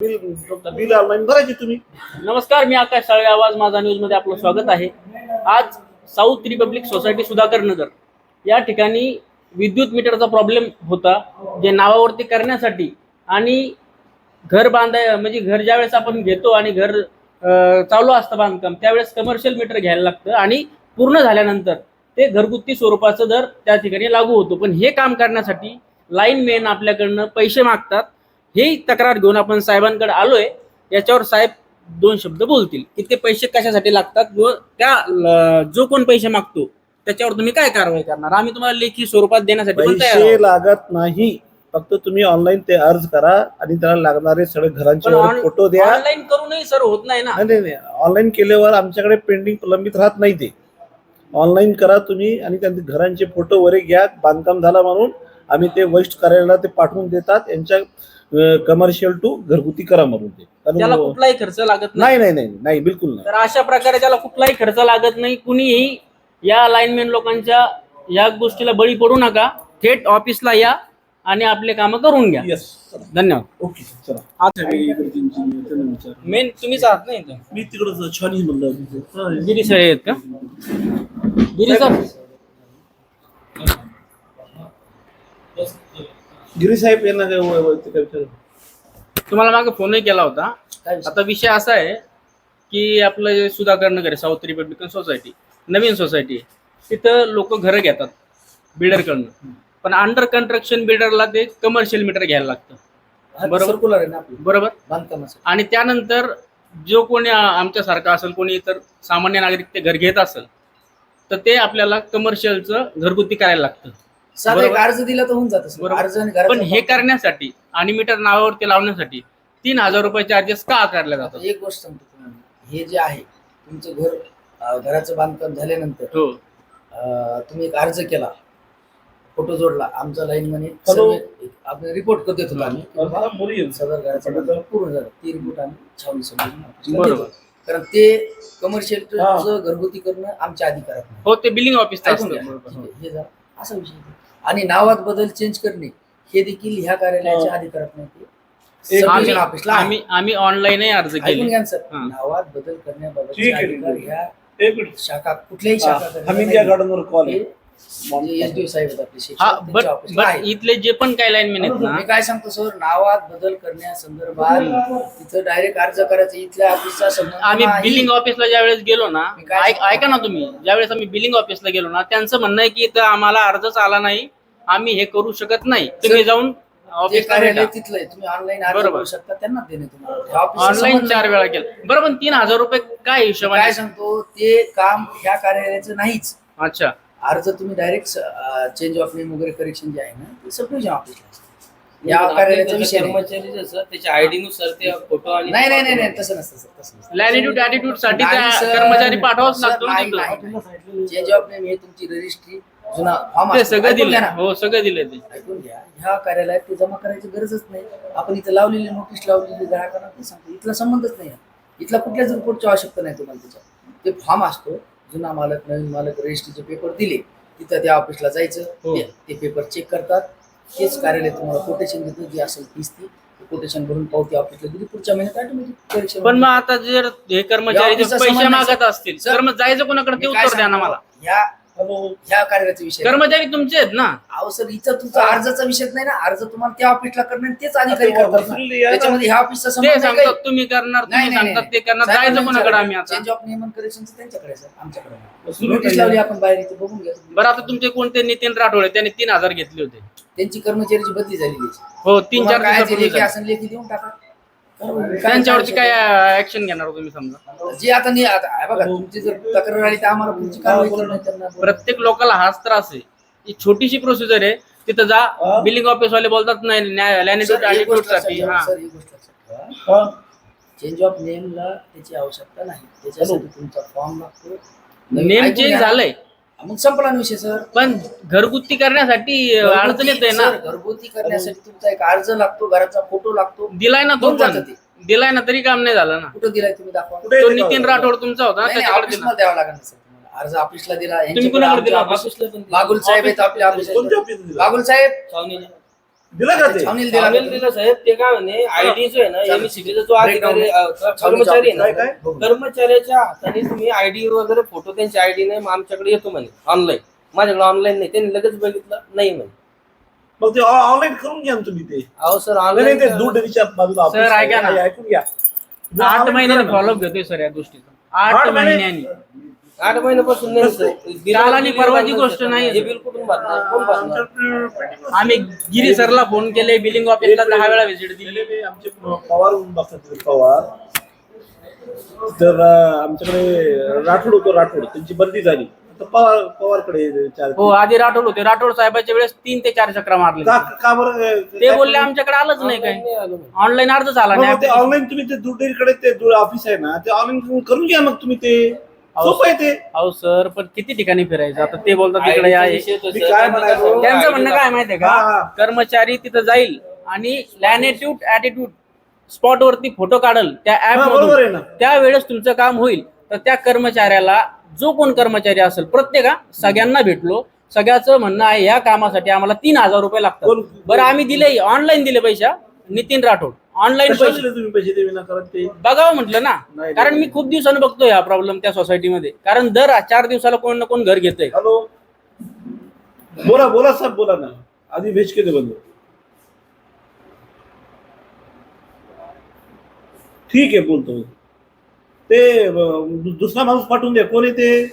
Bill bill online तुम्ही. नमस्कार मी आकाश साळवे आवाज माझा न्यूजमध्ये आपलं स्वागत आहे. आज south republic society Sudhakar Nagar या ठिकाणी विद्युत मीटरचा प्रॉब्लेम होता जे नावावरती करण्यासाठी आणि घर बांधाय म्हणजे घर ज्यावेळेस आपण घेतो आणि घर चालू असतं बांधकाम त्यावेळेस कमर्शियल मीटर घ्यायला लागतं आणि पूर्ण झाल्यानंतर ते घरगुती स्वरूपाचं दर त्या ठिकाणी लागू होतो. पण हे काम करण्यासाठी लाईन मेन आपल्याकडनं पैसे मागतात. ही तक्रार घेऊन आपण साहेबांकडे आलोय. याच्यावर साहेब दोन शब्द बोलतील. की ते पैसे कशासाठी लागतात? व त्या जो कोण पैसे मागतो त्याच्यावर तुम्ही काय कारवाई करणार? आम्ही तुम्हाला लेखी स्वरूपात देण्यासाठी पण तयार पैसे आहोत. लागत नाही. फक्त तुम्ही ऑनलाईन ते अर्ज करा आणि त्याला लागणारे सगळे घरांचे पण ऑन- फोटो द्या. ऑनलाईन करूनही सर होत नाही ना. नाही नाही नाही. ऑनलाईन केल्यावर आमच्याकडे पेंडिंग प्रलंबित राहत नाही ते. ऑनलाईन करा तुम्ही आणि त्यांचे घरांचे फोटो वगैरे घ्या. बांधकाम झाला म्हणून आम्ही ते वरिष्ठ कार्यालयाला ते पाठवून देतात. यांच्या कमर्शियल टू घरगुती करा म्हणून ते त्याला कुठलाही खर्च लागत नाही. नाही नाही नाही नाही बिलकुल नाही. तर अशा प्रकारे त्याला कुठलाही खर्च लागत नाही. कुणीही या लाईनमॅन लोकांच्या या गोष्टीला बळी पडू नका. थेट ऑफिसला या आणि आपले कामं करून घ्या. येस धन्यवाद. ओके चला. मेन तुम्हीच आहात ना इथं? मी तिकडं छान म्हणलं. गिरी सर आहेत का? गिरी सर गिरी साहेब यांना काय काय विचारू? तुम्हाला मागे फोनही केला होता. आता विषय असा आहे की आपलं जे सुधाकर नगर आहे साऊथ रिपब्लिकन सोसायटी नवीन सोसायटी आहे. तिथं लोक घरं घेतात बिल्डरकडनं. पण अंडर कन्स्ट्रक्शन बिल्डरला ते कमर्शियल मीटर घ्यायला लागतं. बरोबर. सर्क्युलर आहे ना आपलं. बरोबर? बांधकामाचं. आणि त्यानंतर जो कोणी आ- आमच्यासारखा असेल कोणी इतर सामान्य नागरिक ते घर घेत असेल तर ते आपल्याला कमर्शियलचं घरगुती करायला लागतं. साधा एक बरोबर. अर्ज दिला तर होऊन जातं. बरोबर. अर्ज आणि घराचं पण हे करण्यासाठी आणि मीटर नावावरती लावण्यासाठी तीन हजार रुपये चार्जेस का आकारले जातात एक गोष्ट सांगतो तुम्हाला हे जे आहे तुमचं घर अं, घराचं बांधकाम झाल्यानंतर हो अं, तुम्ही एक अर्ज केला फोटो जोडला आमचा लाईन म्हणे Hello. सर्व- आपण रिपोर्ट करत होतो आम्ही की बाबा, मला मुली आहेत. सदर घराचं बांधकाम पूर्ण झालं ती रिपोर्ट आम्ही छावणी समजून ऑफिसला बरोबर. देतो. कारण ते कमर्शियल घरगुती करणं आमच्या अधिकारात नाही हो ते बिलिंग ऑफिस ऐकून घ्या. ठीक आहे, हे झालं. असा विषय आहे. आणि नावात बदल चेंज करणे हे देखील ह्या कार्यालयाच्या अधिकारात नाही ते एक सब आम्ही ऑफिसला आहे. आम्ही आम्ही ऑनलाईनही अर्ज ऐकून केले घ्या ना सर. हा. नावात बदल करण्याबाबतचे ठीक आहे, अधिकार ठीक ह्या एक मिनिट. शाखा कुठल्याही हा, शाखा गार्डनवर कॉल आहे. एस डी साहेब आहेत आपले शिक्षक, त्यांच्या बट ऑफिसला बट आहे. इथले जे पण काही लाईनमॅन आहेत ना मी काय सांगतो सर नावात बदल करण्यासंदर्भात तिथं डायरेक्ट अर्ज करायचं इथल्या ऑफिसचा संबंध आम्ही नाही. बिलिंग ऑफिसला ज्यावेळेस गेलो ना मी काय ऐक- ऐका ना तुम्ही ज्यावेळेस आम्ही बिलिंग ऑफिसला गेलो ना त्यांचं म्हणणं आहे की इथं आम्हाला अर्जच आला नाही आम्ही हे करू शकत नाही तुम्ही जाऊन ते ऑफिसला कार्यालय भेटा. तिथलं आहे तुम्ही ऑनलाईन अर्ज बरोबर. करू शकता त्यांना देणे तुम्हाला त्या ऑफिसचा ऑनलाईन संबंध चार. वेळा केलं बरं पण तीन हजार रुपये काय मी हिशोबाने काय सांगतो ते काम ह्या कार्यालयाचं नाहीच अच्छा अर्ज तुम्ही डायरेक्ट चेंज ऑफ नेम वगैरे करेक्शन जे आहे ना ते सब डिव्हिजन ऑफिसला असतं. या कार्यालयाचा विषय नाही. कर्मचारी जसं त्याच्या आयडी नुसार ते फोटो आणि नाही नाही नाही नाही तसं नसतं सर तसं नसतं लॅनिट्यूड ऍटिट्यूडसाठी त्या नाही, sir. कर्मचारी पाठवावाच Sir, लागतो ना नाही, तिथं. नाही. चेंज ऑफ नेम हे तुमची रजिस्ट्री जुना फॉर्म ते सगळं दिलं हो सगळं दिलं ते ऐकून घ्या ह्या कार्यालयात ते जमा करायची गरजच नाही आपण इथं लावलेली नोटीस लावलेली ग्राहकांना ते सांगतो इथला संबंधच नाही आहे. इथला कुठल्याच रिपोर्टची आवश्यकता नाही तुम्हाला त्याच्यात ते फॉर्म असतो जुना मालक नवीन मालक रजिस्ट्रीचे पेपर दिले तिथं त्या ऑफिसला जायचं. हो. ते- ते पेपर चेक करतात. तेच कार्यालय तुम्हाला कोटेशन देतं. जी असेल फीस ती कोटेशन भरून पावती ऑफिसला दिली पुढच्या महिन्यात ऑटोमॅटिक पण मग आता जर हे कर्मचारी या जर ऑफिसचा पैसे संबंध मागत असतील सर. तर मग जायचं कोणाकडे ते मी काय उत्तर द्या ना सांगतो, मला. ह्या हॅलो ह्या कार्यालयाचा विषय. कर्मचारी तुमचे आहेत ना अहो सर इथं तुमचा अर्जाचा विषय नाही ना अर्ज तुम्हाला त्या ऑफिसला करणं तेच अधिकारी करतात ना. वसुली आहे ना. त्याच्यामध्ये ह्या ऑफिसचा ते संबंध नाही सांगतात काही. तुम्ही करणार नाही, तुम्ही नाही, सांगतात. ते करणार साहेब, जायचं कोणाकडे आम्ही आता चेंज ऑफ नियमन करेक्शनचं त्यांच्याकडे आहे, सर आमच्याकडे नाही. नोटीस लावली. आपण बाहेर इथे बघून घ्या. बरं आता तुमचे कोणते नितीन राठोडे त्यांनी तीन हजार घेतले होते त्यांची कर्मचारीची बदली झालेली आहे. हो तीन चार काय लेखी देऊन टाका त्यांच्यावरती काय ऍक्शन घेणार हो तुम्ही समजा? जे आता नाही आता हे बघा तुमची जर तक्रार आली तर आम्हाला पुढची कारवाई करणं त्यांना प्रत्येक लोकांना हाच त्रास आहे. ही छोटीशी प्रोसिजर आहे. तिथं जा हा. बिलिंग ऑफिस वाले बोलतात नाही लॅनिट्यूड सर, एक ऍटिट्यूड गोष्ट लक्षात साठी ठेवा, हा. सर, एक गोष्ट लक्षात ठेवा. हा. चेंज ऑफ नेमला त्याची आवश्यकता नाही. त्याच्यासाठी तुमचा फॉर्म लागतो. नवीन- नेम ऐकून चेंज घ्या. झालंय. मग संपला ना विषय सर पण घरगुती करण्यासाठी अडचण येते ना सर, घरगुती करण्यासाठी तुमचा एक अर्ज लागतो घराचा फोटो लागतो दिलाय ना तो होऊन पण जातं ते. दिलाय ना तरी काम नाही झालं ना कुठं दिलाय तुम्ही दाखवा कुठे तो नितीन? राठोड तुमचा होता ना नाही, नाही, त्याच्याकडे ऑफिसला दिला द्यावा लागेल ना सर तुम्हाला अर्ज ऑफिसला दिला यांच्याकडे कुणाकडे आमच्या दिला? ऑफिस- ऑफिसला पण बागुल साहेब आहेत आपल्या ऑफिस कोणत्या ऑफिसला दिला? बागुल साहेब छावणीला. दिला का ते? छावणीला दिला. आम्हाला दिलं साहेब. ते काय म्हणे आयडी जो आहे ना चालेल. एमएससीबीचा जो अधिकारी अ, कर्मचारी आहे काय ना काय कर्मचाऱ्याच्या हाताने तुम्ही आयडी वगैरे फोटो त्यांची आयडी नाही मग आमच्याकडे येतो म्हणे ऑनलाईन माझ्याकडे ऑनलाईन नाही. त्यांनी लगेच बघितलं नाही म्हणे. मग ते ऑनलाईन करून घ्या ना तुम्ही ते. अहो सर नाही, नाही, ते दूध ऑनलाईन डेअरीच्या बाजूला office Sir, ऐका ना. आहे, ऐकून घ्या. आठ online महिन्याने करा ना. फॉलोअप घेतोय सर या गोष्टीचा. आठ आठ महिने? महिन्यांनी. आठ महिन्यापासून नाही काल आणि परवाची गोष्ट नाही. हे बिल कुठून भरणार? कोण भरणार? आमच्या- आम्ही गिरी सरला फोन केले बिलिंग ऑफिसला दहा वेळा व्हिजिट दिली. आमचे पवार म्हणून बघतात तिथे पवार. तर अं, आमच्याकडे राठोड होतो राठोड. त्यांची बदली झाली. तर पवार पवारकडे चार हो आधी राठोड होते. राठोड साहेबाच्या वेळेस तीन ते चार चक्रा मारले का का बरं? अं, ते काय बोलले? आमच्याकडे आलंच नाही काय आलो. ऑनलाईन अर्ज झाला मग ते नाही ऑनलाईन तुम्ही ते दूध डेअरीकडे ते ऑफिस आहे ना ते ऑनलाईन करून घ्या मग तुम्ही ते. सोपं आहे ते. अहो सर पण किती ठिकाणी फिरायचं? आता ते बोलतात तिकडे या मी काय त्यांचं म्हणणं काय माहितीये हा, हा. का कर्मचारी तिथं जाईल आणि लॅनेट्यूड ऍटिट्यूड स्पॉट वरती फोटो काढल त्या हा, ऍप बरोबर आहे ना. त्यावेळेस तुमचं काम होईल. तर त्या कर्मचाऱ्याला जो कोण कर्मचारी असेल प्रत्येका सगळ्यांना भेटलो. सगळ्याचं म्हणणं आहे या कामासाठी आम्हाला तीन हजार रुपये लागतात. कोण- बरं आम्ही दिले ऑनलाईन दिले पैसा. नितीन राठोड. ऑनलाईन पैसे. तुम्ही पैसे ते विनाकारण ते बघावं म्हटलं ना. नाही, कारण नाही. मी खूप दिवसानं बघतोय हा प्रॉब्लेम त्या सोसायटीमध्ये कारण दर चार दिवसाला कोण ना कोण घर घेतोय. हॅलो. बोला बोला साहेब बोला ना. आधी व्हेज केले बंद. ठीक आहे बोलतो. ते अं, दु- दुसरा माणूस पाठवून द्या. कोण आहे ते?